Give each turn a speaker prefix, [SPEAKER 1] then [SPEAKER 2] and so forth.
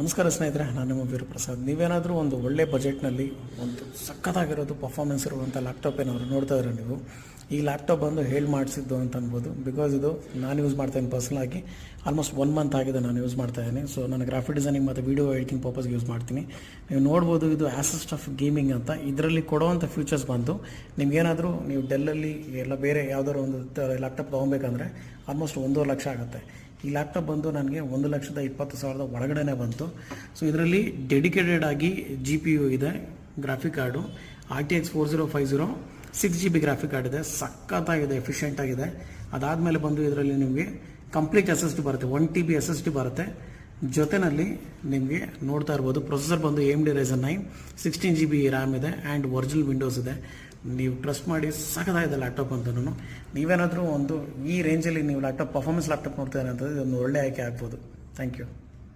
[SPEAKER 1] ನಮಸ್ಕಾರ ಸ್ನೇಹಿತರೆ, ನಾನು ನಿಮ್ಮ ವೀರಪ್ರಸಾದ್ ನೀವೇನಾದರೂ ಒಂದು ಒಳ್ಳೆ ಬಜೆಟ್ನಲ್ಲಿ ಒಂದು ಸಖತ್ತಾಗಿರೋದು ಪರ್ಫಾರ್ಮೆನ್ಸ್ ಇರುವಂಥ ಲ್ಯಾಪ್ಟಾಪ್ ಏನಾದರೂ ನೋಡ್ತಾ ಇದ್ರೆ ನೀವು ಈ ಲ್ಯಾಪ್ಟಾಪ್ ಬಂದು ಹೇಳಿ ಮಾಡಿಸಿದ್ದು ಅಂತ ಅನ್ಬೋದು. ಬಿಕಾಸ್ ಇದು ನಾನು ಯೂಸ್ ಮಾಡ್ತಾ ಇದ್ದೀನಿ ಪರ್ಸನಲ್ ಆಲ್ಮೋಸ್ಟ್ ಒನ್ ಮಂತ್ ಆಗಿದೆ ನಾನು ಯೂಸ್ ಮಾಡ್ತಾ ಇದ್ದೀನಿ. ಸೊ ನಾನು ಗ್ರಾಫಿಕ್ ಡಿಸೈನಿಂಗ್ ಮತ್ತು ವೀಡಿಯೋ ಎಡಿಟಿಂಗ್ ಪರ್ಪಸ್ಗೆ ಯೂಸ್ ಮಾಡ್ತೀನಿ. ನೀವು ನೋಡ್ಬೋದು ಇದು ಆಸಿಸ್ಟ್ ಆಫ್ ಗೇಮಿಂಗ್ ಅಂತ. ಇದರಲ್ಲಿ ಕೊಡುವಂಥ ಫ್ಯೂಚರ್ಸ್ ಬಂತು. ನಿಮ್ಗೇನಾದರೂ ನೀವು ಡೆಲ್ಲಲ್ಲಿ ಎಲ್ಲ ಬೇರೆ ಯಾವ್ದಾದ್ರು ಒಂದು ಲ್ಯಾಪ್ಟಾಪ್ ತೊಗೊಬೇಕಂದ್ರೆ ಆಲ್ಮೋಸ್ಟ್ ಒಂದೂವರೆ ಲಕ್ಷ ಆಗುತ್ತೆ. ಈ ಲ್ಯಾಪ್ಟಾಪ್ ಬಂದು ನನಗೆ ಒಂದು ಲಕ್ಷದ ಇಪ್ಪತ್ತು ಸಾವಿರದ ಒಳಗಡೆನೆ ಬಂತು. ಸೊ ಇದರಲ್ಲಿ ಡೆಡಿಕೇಟೆಡ್ ಆಗಿ ಜಿ ಪಿ ಯು ಇದೆ graphic card R T X four zero five zero six G B graphic card ಇದೆ, ಸಖತ್ತಾಗಿದೆ ಎಫಿಷಿಯೆಂಟ್ ಆಗಿದೆ. ಅದಾದಮೇಲೆ ಬಂದು ಇದರಲ್ಲಿ ನಿಮಗೆ ಕಂಪ್ಲೀಟ್ ಎಸ್ ಎಸ್ ಟಿ ಬರುತ್ತೆ one T B S S D ಬರುತ್ತೆ. ಜೊತೆನಲ್ಲಿ ನಿಮಗೆ ನೋಡ್ತಾ ಇರ್ಬೋದು ಪ್ರೊಸೆಸರ್ ಬಂದು M D Ryzen nine sixteen G B RAM ಇದೆ ಆ್ಯಂಡ್ ಒರಿಜಿನಲ್ ವಿಂಡೋಸ್ ಇದೆ. ನೀವು ಟ್ರಸ್ಟ್ ಮಾಡಿ, ಸಖತ್ತಾಗಿದೆ ಲ್ಯಾಪ್ಟಾಪ್ ಅಂತಲೂ ನೀವೇನಾದರೂ ಒಂದು ಈ ರೇಂಜಲ್ಲಿ ನೀವು ಲ್ಯಾಪ್ಟಾಪ್ ಪರ್ಫಾರ್ಮೆನ್ಸ್ ಲ್ಯಾಪ್ಟಾಪ್ ನೋಡ್ತಾ ಅಂತಂದರೆ ಇದೊಂದು ಒಳ್ಳೆ ಆಯ್ಕೆ ಆಗ್ಬೋದು. Thank you